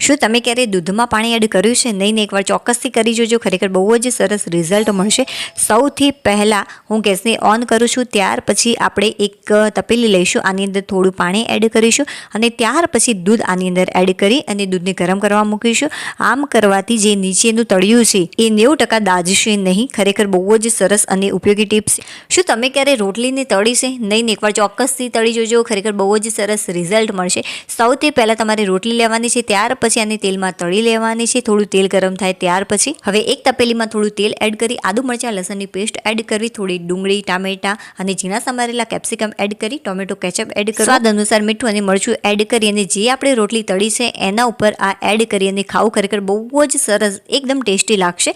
શું તમે ક્યારે દૂધમાં પાણી એડ કર્યું છે? નહીં ને એકવાર ચોક્કસથી કરી જોજો. ખરેખર બહુ જ સરસ રિઝલ્ટ મળશે. સૌથી પહેલાં હું ગેસને ઓન કરું છું. ત્યાર પછી આપણે એક તપેલી લઈશું. આની અંદર થોડું પાણી એડ કરીશું અને ત્યાર પછી દૂધ આની અંદર એડ કરી અને દૂધને ગરમ કરવા મૂકીશું. આમ કરવાથી જે નીચેનું તળિયું છે, એ નેવું ટકા દાજશે નહીં. ખરેખર બહુ જ સરસ અને ઉપયોગી ટિપ્સ. શું તમે ક્યારે રોટલીને તળી છે? નહીં ને એકવાર ચોક્કસથી તળી જોજો. ખરેખર બહુ જ સરસ રિઝલ્ટ મળશે. સૌથી પહેલાં તમારે રોટલી લેવાની છે. ત્યાર પછી આને તેલમાં તળી લેવાની છે. થોડું તેલ ગરમ થાય ત્યાર પછી હવે એક તપેલીમાં થોડું તેલ એડ કરી આદુ મરચાં, લસણની પેસ્ટ એડ કરવી થોડી ડુંગળી, ટામેટા અને ઝીણા સમારેલા કેપ્સિકમ એડ કરી, ટોમેટો કેચઅપ એડ કરી. સ્વાદ અનુસાર મીઠું અને મરચું એડ કરી અને જે આપણે રોટલી તળી છે એના ઉપર આ એડ કરી અને ખાવું ખરેખર બહુ જ સરસ, એકદમ ટેસ્ટી લાગશે.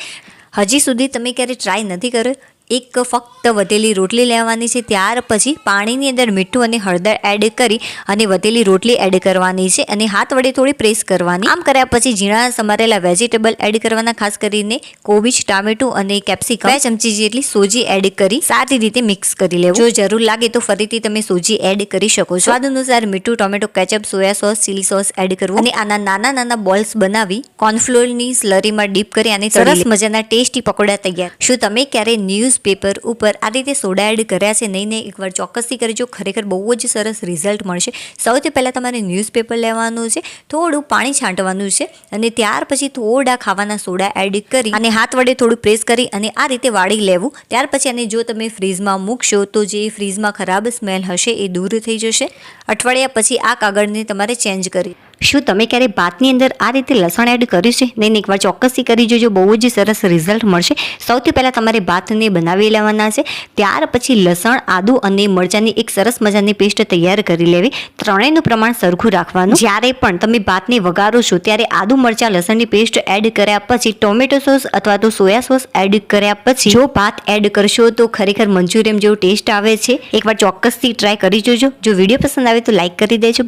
હજી સુધી તમે ક્યારે ટ્રાય નથી કર્યો? એક ફક્ત વધેલી રોટલી લેવાની છે ત્યાર પછી પાણીની અંદર મીઠું અને હળદર એડ કરી અને વધેલી રોટલી એડ કરવાની છે અને હાથ વડે થોડી પ્રેસ કરવાની. આમ કર્યા પછી ઝીણા સમારેલા વેજીટેબલ એડ કરવાના ખાસ કરીને કોબીજ ટામેટું અને કેપ્સિકમ બે ચમચી જેટલી સોજી એડ કરી સારી રીતે મિક્સ કરી લેવું. જો જરૂર લાગે તો ફરીથી તમે સોજી એડ કરી શકો છો. સ્વાદ અનુસાર મીઠું tomato ketchup soya sauce chilli sauce add કરવું. અને આના નાના નાના બોલ્સ બનાવી કોર્નફ્લોરની સ્લરીમાં ડીપ કરી અને સરસ મજાના ટેસ્ટી પકોડા તૈયાર. શું તમે ક્યારે ન્યૂઝ પેપર ઉપર આ રીતે સોડા એડ કર્યા છે, નહીં નહીં, એકવાર ચોક્કસથી કરજો. ખરેખર બહુ જ સરસ રિઝલ્ટ મળશે. સૌથી પહેલાં તમારે ન્યૂઝપેપર લેવાનું છે, થોડું પાણી છાંટવાનું છે અને ત્યાર પછી થોડા ખાવાના સોડા એડ કરી અને હાથ વડે થોડું પ્રેસ કરી અને આ રીતે વાળી લેવું. ત્યાર પછી અને જો તમે ફ્રીઝમાં મૂકશો, તો જે ફ્રીઝમાં ખરાબ સ્મેલ હશે એ દૂર થઈ જશે. અઠવાડિયા પછી આ કાગળને તમારે ચેન્જ કરી શું તમે ક્યારે ભાતની અંદર આ રીતે લસણ એડ કર્યું છે? નહીં એકવાર ચોક્કસથી કરી જોજો. બહુ જ સરસ રિઝલ્ટ મળશે. સૌથી પહેલાં તમારે ભાતને બનાવી લેવાના છે. ત્યાર પછી લસણ, આદુ અને મરચાંની એક સરસ મજાની પેસ્ટ તૈયાર કરી લેવી. ત્રણેયનું પ્રમાણ સરખું રાખવાનું. જ્યારે પણ તમે ભાતને વઘારો છો, ત્યારે આદુ, મરચાં, લસણની પેસ્ટ એડ કર્યા પછી ટોમેટો સોસ અથવા તો સોયા સોસ એડ કર્યા પછી જો ભાત એડ કરશો તો ખરેખર મંચુરિયમ જેવો ટેસ્ટ આવે છે. એકવાર ચોક્કસથી ટ્રાય કરી જોજો. જો વીડિયો પસંદ આવે તો લાઇક કરી દેજો.